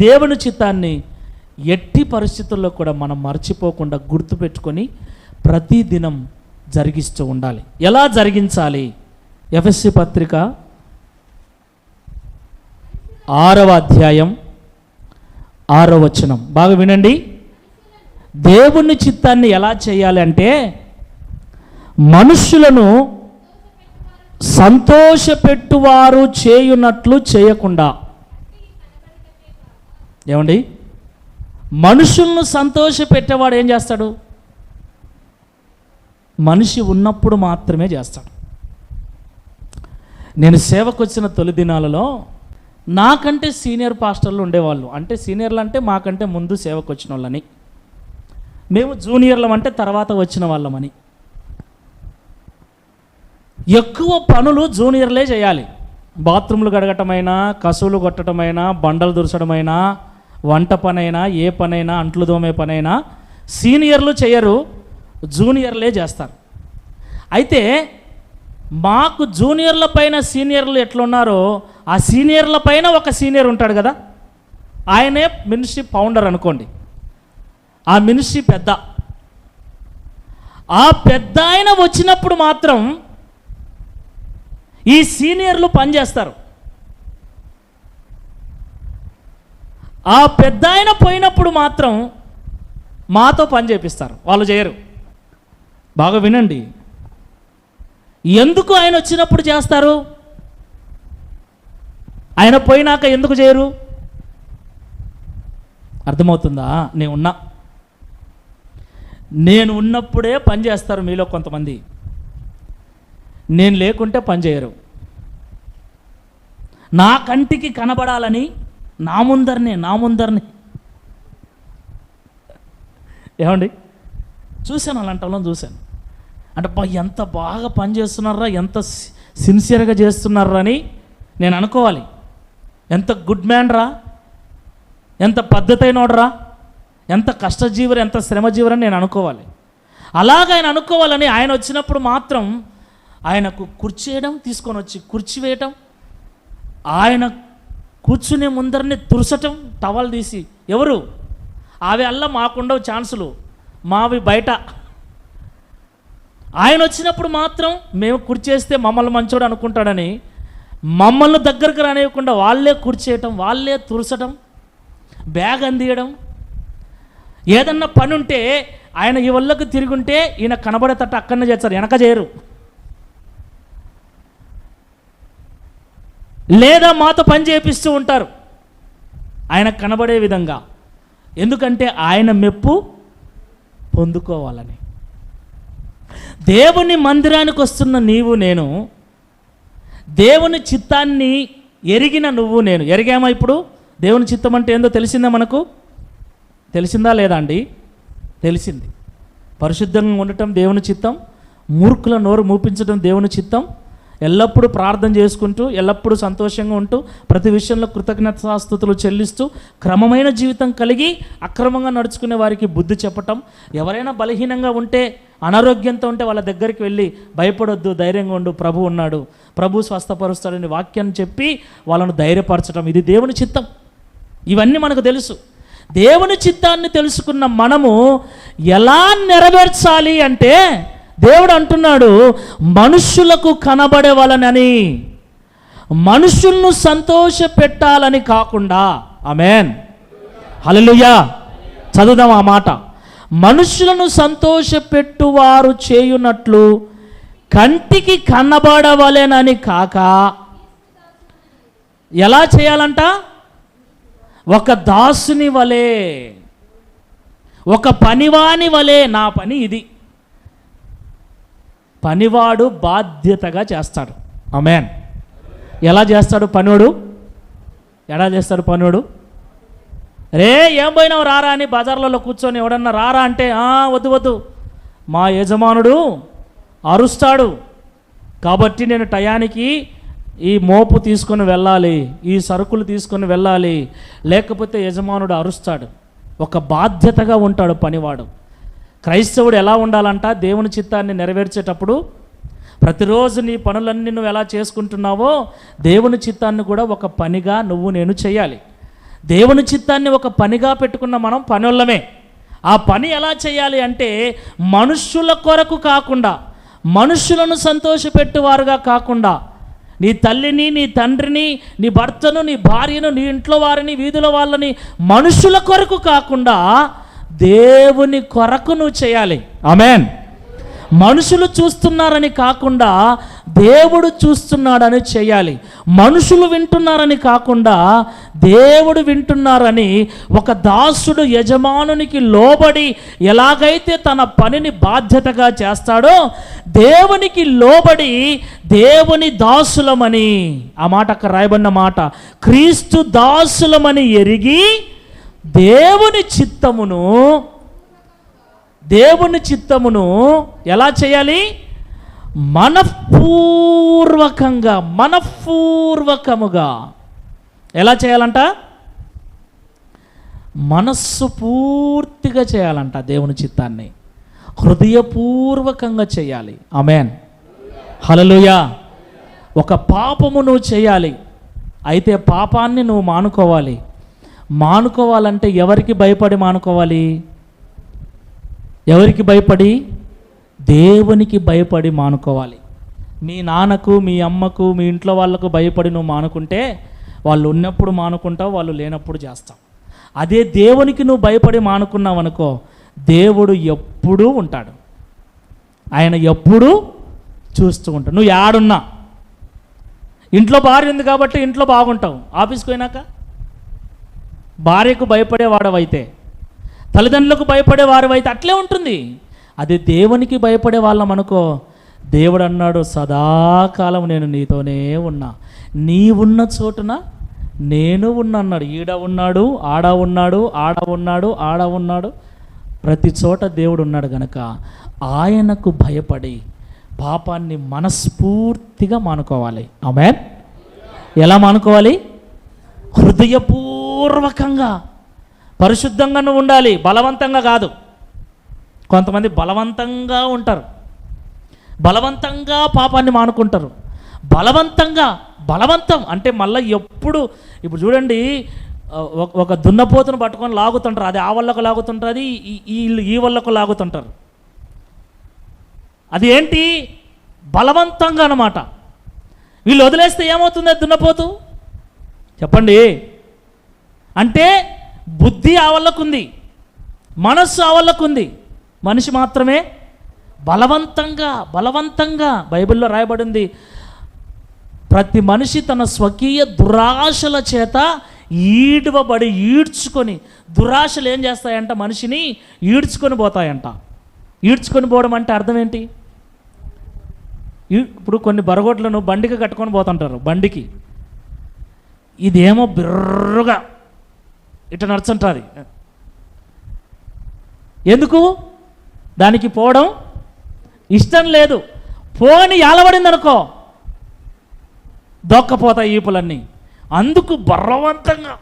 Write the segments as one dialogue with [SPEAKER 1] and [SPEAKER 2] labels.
[SPEAKER 1] దేవుని చిత్తాన్ని ఎట్టి పరిస్థితుల్లో కూడా మనం మర్చిపోకుండా గుర్తుపెట్టుకొని ప్రతి దినం జరిగిస్తూ ఉండాలి. ఎలా జరిగించాలి? ఎఫ్ఎస్సి పత్రిక ఆరవ అధ్యాయం ఆరో వచనం. బాగా వినండి. దేవుని చిత్తాన్ని ఎలా చేయాలి అంటే మనుషులను సంతోషపెట్టువారు చేయునట్లు చేయకుండా ఏమండి? మనుషులను సంతోషపెట్టేవాడు ఏం చేస్తాడు? మనిషి ఉన్నప్పుడు మాత్రమే చేస్తాడు. నేను సేవకు వచ్చిన తొలి దినాలలో నాకంటే సీనియర్ పాస్టర్లు ఉండేవాళ్ళు. అంటే సీనియర్లు అంటే మాకంటే ముందు సేవకు వచ్చిన వాళ్ళని మేము జూనియర్లం అంటే తర్వాత వచ్చిన వాళ్ళమని. ఎక్కువ పనులు జూనియర్లే చేయాలి. బాత్రూమ్లు గడగటమైనా కసువులు కొట్టడమైనా బండలు దురచడమైనా వంట పనైనా ఏ పనైనా అంట్లు దోమే పనైనా సీనియర్లు చేయరు జూనియర్లే చేస్తారు. అయితే మాకు జూనియర్ల పైన సీనియర్లు ఎట్లున్నారో ఆ సీనియర్ల పైన ఒక సీనియర్ ఉంటాడు కదా ఆయనే మినిస్ట్రీ ఫౌండర్ అనుకోండి. ఆ మినిస్ట్రీ పెద్ద. ఆ పెద్ద ఆయన వచ్చినప్పుడు మాత్రం ఈ సీనియర్లు పనిచేస్తారు. ఆ పెద్ద ఆయన పోయినప్పుడు మాత్రం మాతో పని చేపిస్తారు. వాళ్ళు చేయరు. బాగా వినండి. ఎందుకు ఆయన వచ్చినప్పుడు చేస్తారు? ఆయన పోయినాక ఎందుకు చేయరు? అర్థమవుతుందా? నేను ఉన్నా. నేను ఉన్నప్పుడే పని చేస్తారు మీలో కొంతమంది. నేను లేకుంటే పని చేయరు. నా కంటికి కనబడాలని నా ముందరనే నా ముందరనే. ఏమండి? చూశాను అలాంటి వాళ్ళని చూశాను. అంటే బా ఎంత బాగా పనిచేస్తున్నారా ఎంత సిన్సియర్గా చేస్తున్నారా అని నేను అనుకోవాలి. ఎంత గుడ్ మ్యాన్ రా ఎంత పద్ధతైనోడరా ఎంత కష్టజీవరు ఎంత శ్రమజీవరని నేను అనుకోవాలి. అలాగ ఆయన అనుకోవాలని ఆయన వచ్చినప్పుడు మాత్రం ఆయనకు కుర్చేయడం తీసుకొని వచ్చి కుర్చీ వేయటం ఆయన కూర్చునే ముందరనే తురసటం టవల్ తీసి ఎవరు? అవి అల్ల మాకుండవు ఛాన్సులు మావి బయట. ఆయన వచ్చినప్పుడు మాత్రం మేము కుర్చేస్తే మమ్మల్ని మంచోడు అనుకుంటాడని మమ్మల్ని దగ్గరకు రానివ్వకుండా వాళ్ళే కూర్చేయటం వాళ్ళే తురసటం బ్యాగ్ అందియడం. ఏదన్నా పని ఉంటే ఆయన ఈ వల్లకు తిరుగుంటే ఈయన కనబడేటట్టు అక్కడనే చేస్తారు వెనక చేయరు. లేదా మాతో పని చేపిస్తూ ఉంటారు. ఆయన కనబడే విధంగా. ఎందుకంటే ఆయన మెప్పు పొందుకోవాలని. దేవుని మందిరానికి వస్తున్న నీవు నేను దేవుని చిత్తాన్ని ఎరిగిన నువ్వు నేను. ఎరిగామా ఇప్పుడు? దేవుని చిత్తం అంటే ఏందో తెలిసిందా మనకు? తెలిసిందా లేదా అండి? తెలిసింది. పరిశుద్ధంగా ఉండటం దేవుని చిత్తం మూర్ఖుల నోరు మూపించడం దేవుని చిత్తం ఎల్లప్పుడూ ప్రార్థన చేసుకుంటూ ఎల్లప్పుడూ సంతోషంగా ఉంటూ ప్రతి విషయంలో కృతజ్ఞతాస్థుతులు చెల్లిస్తూ క్రమమైన జీవితం కలిగి అక్రమంగా నడుచుకునే వారికి బుద్ధి చెప్పటం ఎవరైనా బలహీనంగా ఉంటే అనారోగ్యంతో ఉంటే వాళ్ళ దగ్గరికి వెళ్ళి భయపడొద్దు ధైర్యంగా ఉండు ప్రభు ఉన్నాడు. ప్రభు స్వస్థపరుస్తాడని వాక్యాన్ని చెప్పి వాళ్ళను ధైర్యపరచడం ఇది దేవుని చిత్తం. ఇవన్నీ మనకు తెలుసు. దేవుని చిత్తాన్ని తెలుసుకున్న మనము ఎలా నెరవేర్చాలి అంటే దేవుడు అంటున్నాడు మనుష్యులకు కనబడేవలనని మనుషులను సంతోష పెట్టాలని కాకుండా ఆమెన్. హలలుయా చదువుదాం ఆ మాట. మనుషులను సంతోషపెట్టువారు చేయునట్లు కంటికి కనబడవలెనని కాక ఎలా చేయాలంట? ఒక దాసుని వలె ఒక పనివాని వలె నా పని ఇది. పనివాడు బాధ్యతగా చేస్తాడు. అమెన్ ఎలా చేస్తాడు పనివాడు? ఎలా చేస్తాడు పనివాడు? రే ఏం పోయినావు? రారా అని బజార్లలో కూర్చొని ఎవడన్నా రారా అంటే వద్దు వద్దు. మా యజమానుడు అరుస్తాడు. కాబట్టి నేను టయానికి ఈ మోపు తీసుకొని వెళ్ళాలి ఈ సరుకులు తీసుకొని వెళ్ళాలి. లేకపోతే యజమానుడు అరుస్తాడు. ఒక బాధ్యతగా ఉంటాడు పనివాడు. క్రైస్తవుడు ఎలా ఉండాలంట? దేవుని చిత్తాన్ని నెరవేర్చేటప్పుడు ప్రతిరోజు నీ పనులన్నీ నువ్వు ఎలా చేసుకుంటున్నావో దేవుని చిత్తాన్ని కూడా ఒక పనిగా నువ్వు నేను చేయాలి. దేవుని చిత్తాన్ని ఒక పనిగా పెట్టుకున్న మనం పనులమే ఆ పని ఎలా చేయాలి అంటే మనుష్యుల కొరకు కాకుండా మనుష్యులను సంతోషపెట్టువారుగా కాకుండా నీ తల్లిని నీ తండ్రిని నీ భర్తను నీ భార్యను నీ ఇంట్లో వారిని వీధుల వాళ్ళని మనుషుల కొరకు కాకుండా దేవుని కొరకు నువ్వు చేయాలి. ఆమెన్ మనుషులు చూస్తున్నారని కాకుండా దేవుడు చూస్తున్నాడని చేయాలి. మనుషులు వింటున్నారని కాకుండా దేవుడు వింటున్నారని ఒక దాసుడు యజమానునికి లోబడి ఎలాగైతే తన పనిని బాధ్యతగా చేస్తాడో దేవునికి లోబడి దేవుని దాసులమని ఆ మాట అక్కడ రాయబడిన మాట క్రీస్తు దాసులమని ఎరిగి దేవుని చిత్తమును దేవుని చిత్తమును ఎలా చేయాలి? మనఃపూర్వకంగా మనఃపూర్వకముగా ఎలా చేయాలంట? మనస్సు పూర్తిగా చేయాలంట దేవుని చిత్తాన్ని. హృదయపూర్వకంగా చేయాలి. అమెన్ హలలుయా ఒక పాపము నువ్వు చేయాలి. అయితే పాపాన్ని నువ్వు మానుకోవాలి. మానుకోవాలంటే ఎవరికి భయపడి మానుకోవాలి? ఎవరికి భయపడి? దేవునికి భయపడి మానుకోవాలి. మీ నాన్నకు మీ అమ్మకు మీ ఇంట్లో వాళ్ళకు భయపడి నువ్వు మానుకుంటే వాళ్ళు ఉన్నప్పుడు మానుకుంటావు వాళ్ళు లేనప్పుడు చేస్తావు. అదే దేవునికి నువ్వు భయపడి మానుకున్నావు అనుకో దేవుడు ఎప్పుడూ ఉంటాడు. ఆయన ఎప్పుడూ చూస్తూ ఉంటాడు. నువ్వు యాడున్నా? ఇంట్లో భార్య ఉంది కాబట్టి ఇంట్లో బాగుంటావు. ఆఫీస్కి పోయినాక? భార్యకు భయపడేవాడవైతే తల్లిదండ్రులకు భయపడే వారివైతే అట్లే ఉంటుంది. అది దేవునికి భయపడే వాళ్ళం అనుకో దేవుడు అన్నాడు సదాకాలం నేను నీతోనే ఉన్నా. నీ ఉన్న చోటున నేను ఉన్నా అన్నాడు ఈడ ఉన్నాడు ఆడ ఉన్నాడు ఆడ ఉన్నాడు ఆడ ఉన్నాడు. ప్రతి చోట దేవుడు ఉన్నాడు గనక ఆయనకు భయపడి పాపాన్ని మనస్ఫూర్తిగా మానుకోవాలి. ఆమె ఎలా మానుకోవాలి? హృదయపూర్వకంగా పరిశుద్ధంగా నువ్వు ఉండాలి బలవంతంగా కాదు. కొంతమంది బలవంతంగా ఉంటారు. బలవంతంగా పాపాన్ని మానుకుంటారు. బలవంతంగా బలవంతం అంటే మళ్ళీ ఎప్పుడు ఇప్పుడు చూడండి ఒక- ఒక దున్నపోతును పట్టుకొని లాగుతుంటారు. అది ఆ వల్లకు లాగుతుంటుంది అది ఈ ఈ వల్లకు లాగుతుంటారు. అది ఏంటి? బలవంతంగా అన్నమాట. వీళ్ళు వదిలేస్తే ఏమవుతుంది? అది దున్నపోతు? చెప్పండి. అంటే బుద్ధి ఆవళ్ళకుంది మనస్సు ఆవళ్ళకుంది మనిషి మాత్రమే బలవంతంగా బలవంతంగా బైబిల్లో రాయబడింది. ప్రతి మనిషి తన స్వకీయ దురాశల చేత ఈడవబడి ఈడ్చుకొని దురాశలు ఏం చేస్తాయంట? మనిషిని ఈడ్చుకొని పోతాయంట. ఈడ్చుకొని పోవడం అంటే అర్థం ఏంటి? ఇప్పుడు కొన్ని బరగొట్లను బండికి కట్టుకొని పోతుంటారు బండికి. ఇదేమో బిర్రగా. ఇట్లా నడుచుంటుంది ఎందుకు? దానికి పోవడం ఇష్టం లేదు. పోని ఎలబడింది అనుకో దొక్కపోతాయి ఈపులన్నీ. అందుకు బర్రవంతంగా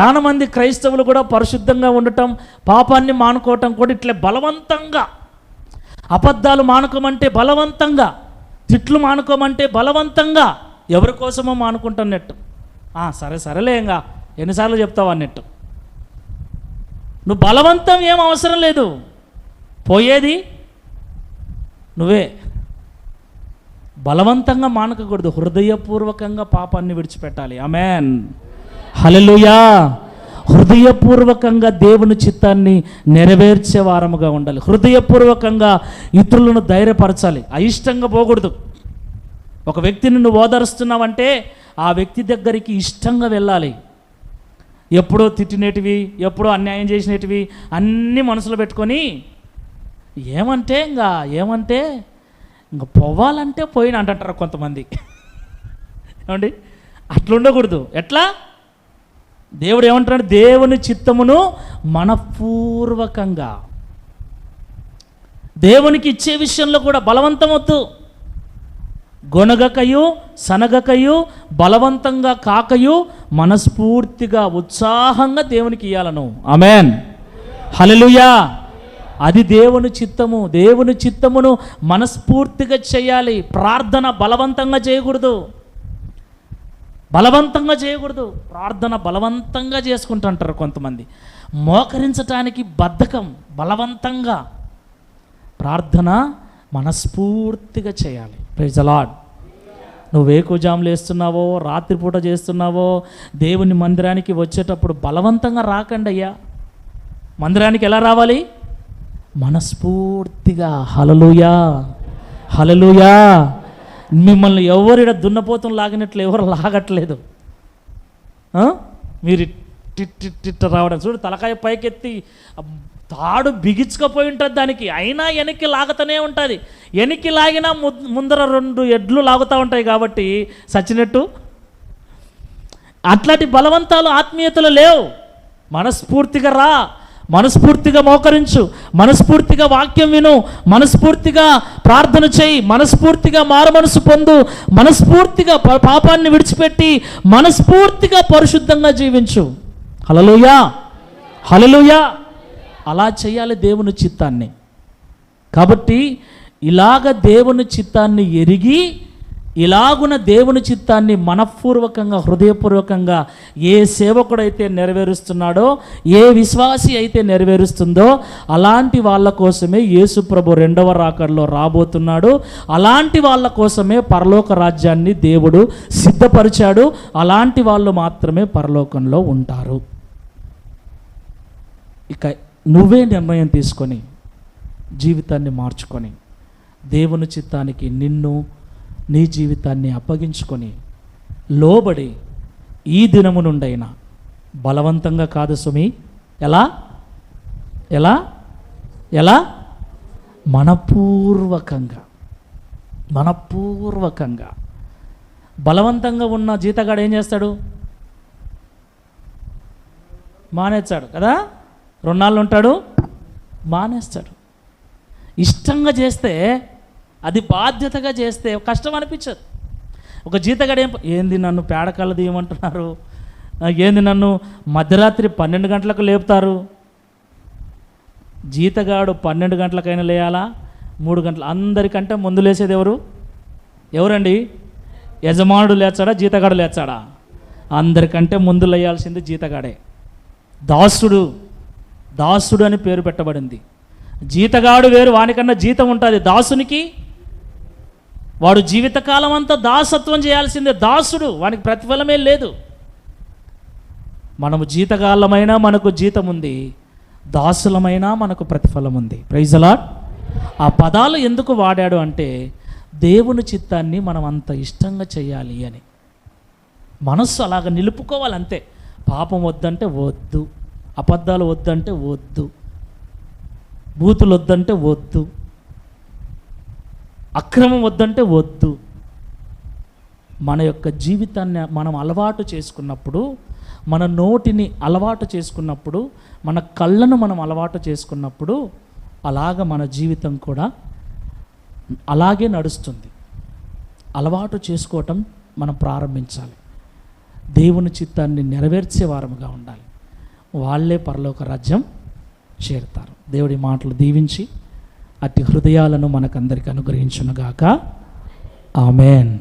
[SPEAKER 1] చాలామంది క్రైస్తవులు కూడా పరిశుద్ధంగా ఉండటం పాపాన్ని మానుకోవటం కూడా ఇట్లే బలవంతంగా. అబద్ధాలు మానుకోమంటే బలవంతంగా. తిట్లు మానుకోమంటే బలవంతంగా. ఎవరి కోసమో మానుకుంటున్నట్టు. సరే సరేలే ఇంకా ఎన్నిసార్లు చెప్తావు అన్నట్టు. నువ్వు బలవంతం ఏం అవసరం లేదు. పోయేది నువ్వే. బలవంతంగా మానకూడదు హృదయపూర్వకంగా పాపాన్ని విడిచిపెట్టాలి. అమెన్ హలలుయా హృదయపూర్వకంగా దేవుని చిత్తాన్ని నెరవేర్చే వారముగా ఉండాలి. హృదయపూర్వకంగా ఇతరులను ధైర్యపరచాలి. అయిష్టంగా పోకూడదు. ఒక వ్యక్తిని నువ్వు ఓదరుస్తున్నావంటే ఆ వ్యక్తి దగ్గరికి ఇష్టంగా వెళ్ళాలి. ఎప్పుడో తిట్టినటివి ఎప్పుడో అన్యాయం చేసినటివి అన్నీ మనసులో పెట్టుకొని ఏమంటే ఇంకా ఏమంటే ఇంకా పోవాలంటే పోయిన అంటుంటారు కొంతమంది. ఏమండి? అట్లా ఉండకూడదు ఎట్లా? దేవుడు ఏమంటున్నాడు? దేవుని చిత్తమును మనపూర్వకంగా. దేవునికి ఇచ్చే విషయంలో కూడా బలవంతమవుతూ గొనగకయు సనగకయు బలవంతంగా కాకయు మనస్ఫూర్తిగా ఉత్సాహంగా దేవునికి ఇయ్యాలను. అమెన్ హలలుయా అది దేవుని చిత్తము దేవుని చిత్తమును మనస్ఫూర్తిగా చేయాలి. ప్రార్థన బలవంతంగా చేయకూడదు. బలవంతంగా చేయకూడదు. ప్రార్థన బలవంతంగా చేసుకుంటుంటారు కొంతమంది. మోకరించటానికి బద్ధకం బలవంతంగా. ప్రార్థన మనస్ఫూర్తిగా చేయాలి. ప్రైజ్ అలాడ్ నువ్వు వేకుజాములు వేస్తున్నావో రాత్రిపూట చేస్తున్నావో దేవుని మందిరానికి వచ్చేటప్పుడు బలవంతంగా రాకండి అయ్యా. మందిరానికి ఎలా రావాలి? మనస్ఫూర్తిగా. హలలుయా హలలుయా మిమ్మల్ని ఎవరిడ దున్నపోతం లాగినట్లు ఎవరు లాగట్లేదు. మీరు టిట్ టిట్ రావడం చూడు తలకాయ పైకెత్తి తాడు బిగించకపోయి ఉంటుంది దానికి. అయినా వెనక్కి లాగుతూనే ఉంటుంది. వెనక్కి లాగినా ము- ముందర రెండు ఎడ్లు లాగుతూ ఉంటాయి కాబట్టి సచినట్టు అట్లాంటి బలవంతాలు ఆత్మీయతలు లేవు. మనస్ఫూర్తిగా రా. మనస్ఫూర్తిగా మోకరించు. మనస్ఫూర్తిగా వాక్యం విను. మనస్ఫూర్తిగా ప్రార్థన చేయి. మనస్ఫూర్తిగా మారుమనసు పొందు. మనస్ఫూర్తిగా పా- పాపాన్ని విడిచిపెట్టి మనస్ఫూర్తిగా పరిశుద్ధంగా జీవించు. హలలుయా హలలుయా అలా చేయాలి దేవుని చిత్తాన్ని. కాబట్టి ఇలాగ దేవుని చిత్తాన్ని ఎరిగి ఇలాగున దేవుని చిత్తాన్ని మనఃపూర్వకంగా హృదయపూర్వకంగా ఏ సేవకుడైతే నెరవేరుస్తున్నాడో ఏ విశ్వాసి అయితే నెరవేరుస్తుందో అలాంటి వాళ్ళ కోసమే యేసుప్రభు రెండవ రాకడలో రాబోతున్నాడు. అలాంటి వాళ్ళ కోసమే పరలోక రాజ్యాన్ని దేవుడు సిద్ధపరిచాడు. అలాంటి వాళ్ళు మాత్రమే పరలోకంలో ఉంటారు. ఇక నువ్వే నిర్ణయం తీసుకొని జీవితాన్ని మార్చుకొని దేవుని చిత్తానికి నిన్ను నీ జీవితాన్ని అప్పగించుకొని లోబడి ఈ దినము నుండైనా బలవంతంగా కాదు సుమి. ఎలా? ఎలా? ఎలా? మనపూర్వకంగా మనపూర్వకంగా. బలవంతంగా ఉన్న జీతగాడు ఏం చేస్తాడు? మానేస్తాడు కదా? రెండాళ్ళు ఉంటాడు మానేస్తాడు. ఇష్టంగా చేస్తే అది బాధ్యతగా చేస్తే కష్టం అనిపించదు. ఒక జీతగాడు ఏం ఏంది నన్ను పేడకళ్ళు తీయమంటున్నారు? ఏంది నన్ను మధ్యరాత్రి పన్నెండు గంటలకు లేపుతారు? జీతగాడు పన్నెండు గంటలకైనా లేయాలా? మూడు గంటలు అందరికంటే ముందు లేచేది ఎవరు? ఎవరండి? యజమానుడు లేచాడా? జీతగాడు లేచాడా? అందరికంటే ముందు లేయాల్సింది జీతగాడే. దాసుడు. దాసుడు అని పేరు పెట్టబడింది. జీతగాడు వేరు వానికన్నా జీతం ఉంటుంది. దాసునికి వాడు జీవితకాలం అంతా దాసత్వం చేయాల్సిందే. దాసుడు వానికి ప్రతిఫలమే లేదు. మనము జీతకాలమైనా మనకు జీతం ఉంది. దాసులమైనా మనకు ప్రతిఫలం ఉంది. ప్రైజ్ ఆ పదాలు ఎందుకు వాడాడు అంటే దేవుని చిత్తాన్ని మనం అంత ఇష్టంగా చేయాలి అని. మనస్సు అలాగ నిలుపుకోవాలి అంతే పాపం వద్దంటే వద్దు. అబద్ధాలు వద్దంటే వద్దు. బూతులు వద్దంటే వద్దు. అక్రమం వద్దంటే వద్దు. మన యొక్క జీవితాన్ని మనం అలవాటు చేసుకున్నప్పుడు మన నోటిని అలవాటు చేసుకున్నప్పుడు మన కళ్ళను మనం అలవాటు చేసుకున్నప్పుడు అలాగ మన జీవితం కూడా అలాగే నడుస్తుంది. అలవాటు చేసుకోవటం మనం ప్రారంభించాలి. దేవుని చిత్తాన్ని నెరవేర్చే వారముగా ఉండాలి. వాళ్ళే పరలోక రాజ్యం చేరుతారు. దేవుడి మాటలు దీవించి అతి హృదయాలను మనకందరికి అనుగ్రహించునుగాక. ఆమెన్.